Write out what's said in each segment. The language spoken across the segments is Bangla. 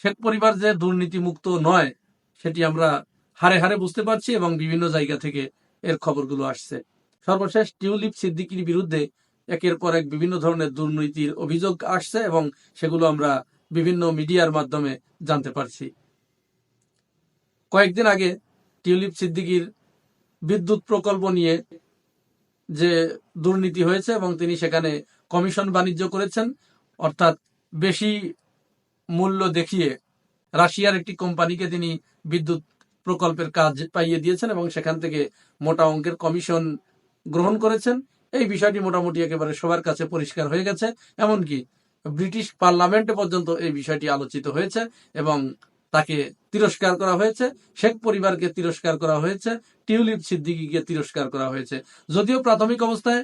শেখ পরিবার যে দুর্নীতিমুক্ত নয়, সেটি আমরা হারে হারে বুঝতে পারছি এবং বিভিন্ন জায়গা থেকে এর খবরগুলো আসছে। সর্বশেষ টিউলিপ সিদ্দিকির বিরুদ্ধে একের পর এক বিভিন্ন ধরনের দুর্নীতির অভিযোগ আসছে এবং সেগুলো আমরা বিভিন্ন মিডিয়ার মাধ্যমে জানতে পারছি। কয়েকদিন আগে টিউলিপ সিদ্দিকির বিদ্যুৎ প্রকল্প নিয়ে যে দুর্নীতি হয়েছে এবং তিনি সেখানে কমিশন বাণিজ্য করেছেন, অর্থাৎ বেশি মূল্য দেখিয়ে রাশিয়ার একটি কোম্পানিকে তিনি বিদ্যুৎ প্রকল্পের কাজ পাইয়ে দিয়েছেন এবং সেখান থেকে মোটা অঙ্কের কমিশন গ্রহণ করেছেন। এই বিষয়টি মোটামুটি একেবারে সবার কাছে পরিষ্কার হয়ে গেছে। এমনকি ব্রিটিশ পার্লামেন্টে পর্যন্ত এই বিষয়টি আলোচিত হয়েছে এবং তাকে তিরস্কার করা হয়েছে। শেখ পরিবারকে তিরস্কার করা হয়েছে। টিউলিপ সিদ্দিকিকে তিরস্কার করা হয়েছে। যদিও প্রাথমিক অবস্থায়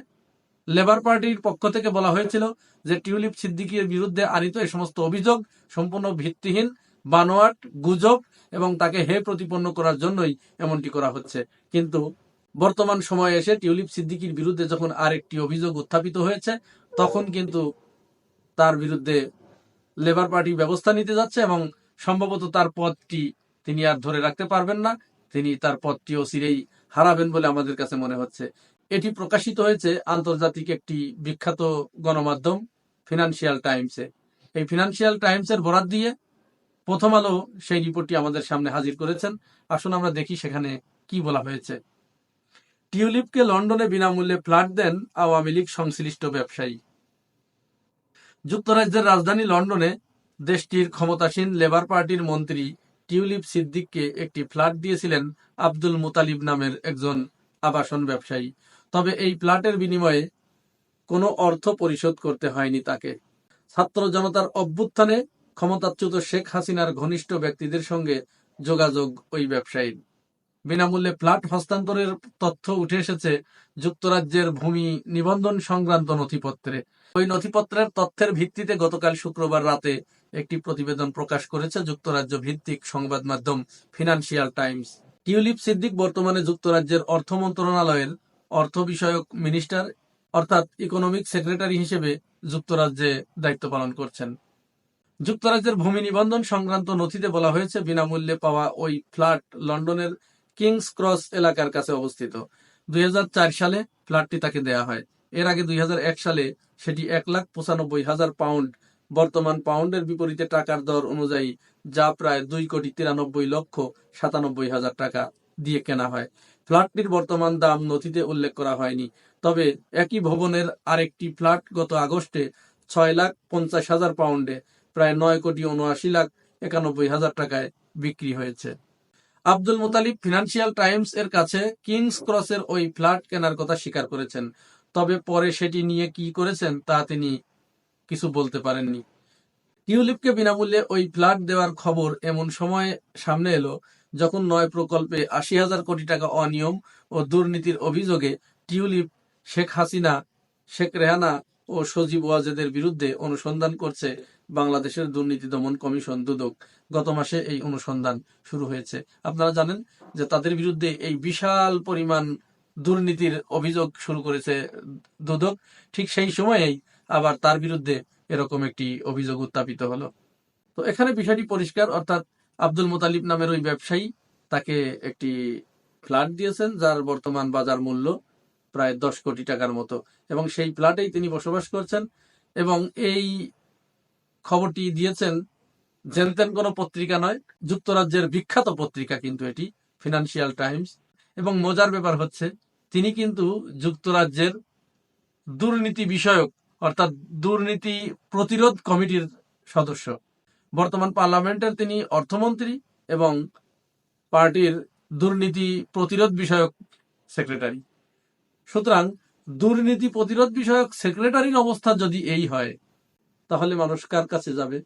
লেবার পার্টির পক্ষ থেকে বলা হয়েছিল যে টিউলিপ সিদ্দিকির বিরুদ্ধে আনিত এই সমস্ত অভিযোগ সম্পূর্ণ ভিত্তিহীন, বানোয়াট, গুজব এবং তাকে হে প্রতিপন্ন করার জন্যই এমনটি করা হচ্ছে। কিন্তু বর্তমান সময়ে এসে টিউলিপ সিদ্দিকির বিরুদ্ধে যখন আরেকটি অভিযোগ উত্থাপিত হয়েছে, তখন কিন্তু তার বিরুদ্ধে লেবার পার্টি ব্যবস্থা নিতে যাচ্ছে এবং সম্ভবত তার পদটি তিনি আর ধরে রাখতে পারবেন না। তিনি তার পদটিও অচিরেই হারাবেন বলে আমাদের কাছে মনে হচ্ছে। এটি প্রকাশিত হয়েছে আন্তর্জাতিক একটি বিখ্যাত গণমাধ্যম ফিনান্সিয়াল টাইমসে এই ফিনান্সিয়াল টাইমসের বরাত দিয়ে প্রথম আলো সেই রিপোর্টটি আমাদের সামনে হাজির করেছেন। আসুন আমরা দেখি সেখানে কি বলা হয়েছে। টিউলিপকে লন্ডনে বিনামূল্যে ফ্ল্যাট দেন আওয়ামী লীগ সংশ্লিষ্ট ব্যবসায়ী। যুক্তরাজ্যের রাজধানী লন্ডনে দেশটির ক্ষমতাসীন লেবার পার্টির মন্ত্রী টিউলিপ সিদ্দিককে একটি ফ্ল্যাট দিয়েছিলেন আব্দুল মুতালিব নামের একজন আবাসন ব্যবসায়ী। তবে এই প্লাটের বিনিময়ে কোনো অর্থ পরিশোধ করতে হয়নি তাকে। ছাত্র জনতার অভ্যুত্থানে ক্ষমতাচ্যুত শেখ হাসিনার ঘনিষ্ঠ ব্যক্তিদের সঙ্গে যোগাযোগ ওই ব্যবসায়ীর। বিনামূল্যে ফ্ল্যাট হস্তান্তরের তথ্য উঠে এসেছে যুক্তরাজ্যের ভূমি নিবন্ধন সংক্রান্ত নথিপত্রে। ওই নথিপত্রের তথ্যের ভিত্তিতে গতকাল শুক্রবার রাতে একটি প্রতিবেদন প্রকাশ করেছে যুক্তরাজ্য ভিত্তিক সংবাদ মাধ্যম ফিনান্সিয়াল টাইমস। টিউলিপ সিদ্দিক বর্তমানে যুক্তরাজ্যের অর্থ মন্ত্রণালয়ের অর্থ বিষয়ক মিনিস্টার অর্থাৎ ইকোনমিক সেক্রেটারি হিসেবে যুক্তরাজ্যে দায়িত্ব পালন করছেন। যুক্তরাজ্যের ভূমি নিবন্ধন সংক্রান্ত নথিতে বলা হয়েছে, বিনামূল্যে পাওয়া ওই ফ্ল্যাট লন্ডনের কিংস ক্রস এলাকার কাছে অবস্থিত। দুই হাজার চার সালে ফ্ল্যাটটি তাকে দেয়া হয়। এর আগে দুই হাজার এক সালে সেটি এক লাখ পঁচানব্বই হাজার পাউন্ড, বর্তমান পাউন্ডের বিপরীতে টাকার দর অনুযায়ী যা প্রায় দুই কোটি তিরানব্বই লক্ষ সাতানব্বই হাজার টাকা। দিয়ে কেনা হয়। ফ্ল্যাটটির বর্তমান দাম নথিতে উল্লেখ করা হয়নি। তবে একই ভবনের আরেকটি ফ্ল্যাট গত আগস্টে ছয় লাখ পঞ্চাশ হাজার পাউন্ডে প্রায় নয় কোটি উনআশি লাখ একানব্বই হাজার টাকায় বিক্রি হয়েছে। আব্দুল মোতালিব ফিনান্সিয়াল টাইমস এর কাছে কিংস ক্রসের ওই ফ্ল্যাট কেনার কথা স্বীকার করেছেন। তবে পরে সেটি নিয়ে কি করেছেন তা তিনি কিছু বলতে পারেননি। টিউলিপকে বিনামূল্যে ওই ফ্ল্যাট দেওয়ার খবর এমন সময় সামনে এলো। যখন নয় প্রকল্পে আশি হাজার কোটি টাকা অনিয়ম ও দুর্নীতির অভিযোগে টিউলিপ, শেখ হাসিনা, শেখ রেহানা ও সজীব ওয়াজেদের বিরুদ্ধে অনুসন্ধান করছে বাংলাদেশের দুর্নীতি দমন কমিশন দুদক। গত মাসে এই অনুসন্ধান শুরু হয়েছে। আপনারা জানেন যে তাদের বিরুদ্ধে এই বিশাল পরিমাণ দুর্নীতির অভিযোগ শুরু করেছে দুদক। ঠিক সেই সময়েই আবার তার বিরুদ্ধে এরকম একটি অভিযোগ উত্থাপিত হলো। তো এখানে বিষয়টি পরিষ্কার, অর্থাৎ আব্দুল মোতালিব নামের ওই ব্যবসায়ী তাকে একটি ফ্ল্যাট দিয়েছেন, যার বর্তমান বাজার মূল্য প্রায় দশ কোটি টাকার মতো। এবং সেই ফ্ল্যাটেই তিনি বসবাস করছেন এবং এই খবরটি দিয়েছেন, জেনতেন কোনো পত্রিকা নয়, যুক্তরাজ্যের বিখ্যাত পত্রিকা কিন্তু এটি, ফিনান্সিয়াল টাইমস। এবং মজার ব্যাপার হচ্ছে, তিনি কিন্তু যুক্তরাজ্যের দুর্নীতি বিষয়ক, অর্থাৎ দুর্নীতি প্রতিরোধ কমিটির সদস্য। বর্তমান পার্লামেন্টের তিনি অর্থমন্ত্রী এবং পার্টির দুর্নীতি প্রতিরোধ বিষয়ক সেক্রেটারি। সুতরাং দুর্নীতি প্রতিরোধ বিষয়ক সেক্রেটারির অবস্থা যদি এই হয়, তাহলে মানুষ কার কাছে যাবে?